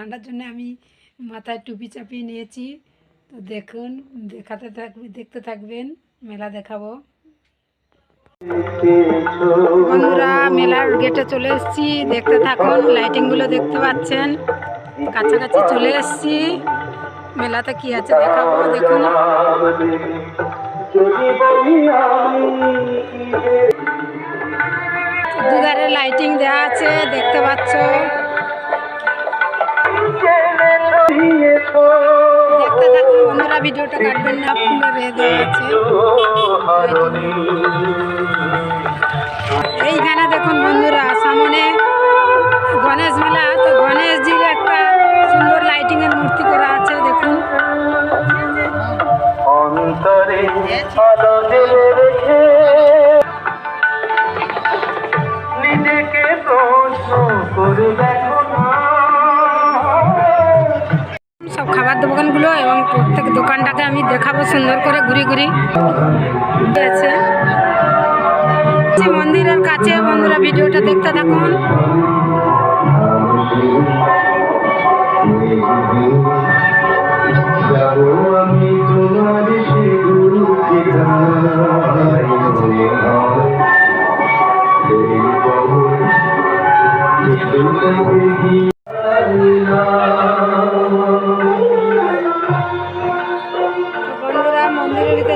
ঠান্ডার জন্য আমি মাথায় টুপি চাপিয়ে নিয়েছি। তো দেখুন, দেখাতে থাকবে, দেখতে থাকবেন, মেলা দেখাবো। বন্ধুরা, মেলার গেটে চলে এসেছি। দেখতে থাকুন লাইটিংগুলো দেখতে পাচ্ছেন। কাছাকাছি চলে এসেছি। মেলাতে কি আছে দেখাবো, দেখুন। দুধারে লাইটিং দেওয়া আছে, দেখতে পাচ্ছ। ভিডিওটা কাটবেন না ফুলের এ দেওয়া আছে এইখানে দেখুন বন্ধুরা, সামনে গণেশ মেলা, তো গণেশজির একটা সুন্দর লাইটিং এর মূর্তি করা আছে, দেখুন। অন্তরে নিজেকে প্রশ্ন করে খাবার দোকানগুলো এবং প্রত্যেক দোকানটাকে আমি দেখাবো সুন্দর করে ঘুরি ঘুরি। মন্দিরের কাছে বন্ধুরা ভিডিওটা দেখতে থাকুন।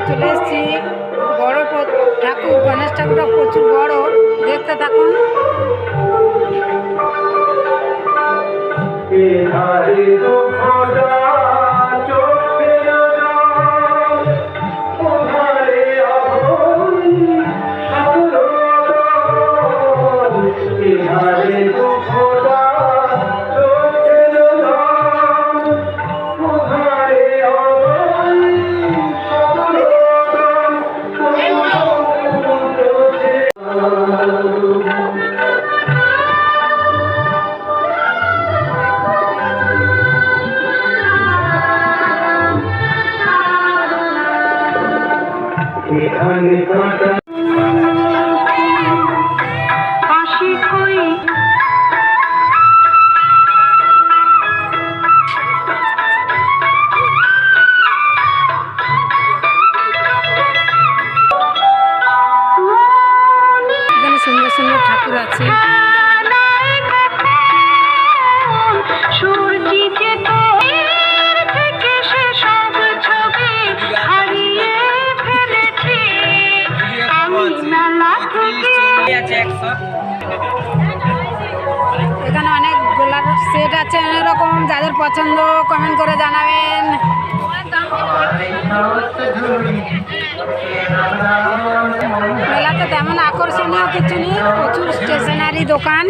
চলে এসেছি। বড় ঠাকুর গণেশ ঠাকুরটা প্রচুর বড়। দেখতে থাকুন। সুন্দর সুন্দর ঠাকুর আছে। এখানে অনেক গোলার সেট আছে, অনেক রকম। যাদের পছন্দ কমেন্ট করে জানাবেন। মেলাতে তেমন আকর্ষণীয় কিছু নেই, প্রচুর স্টেশনারি দোকান।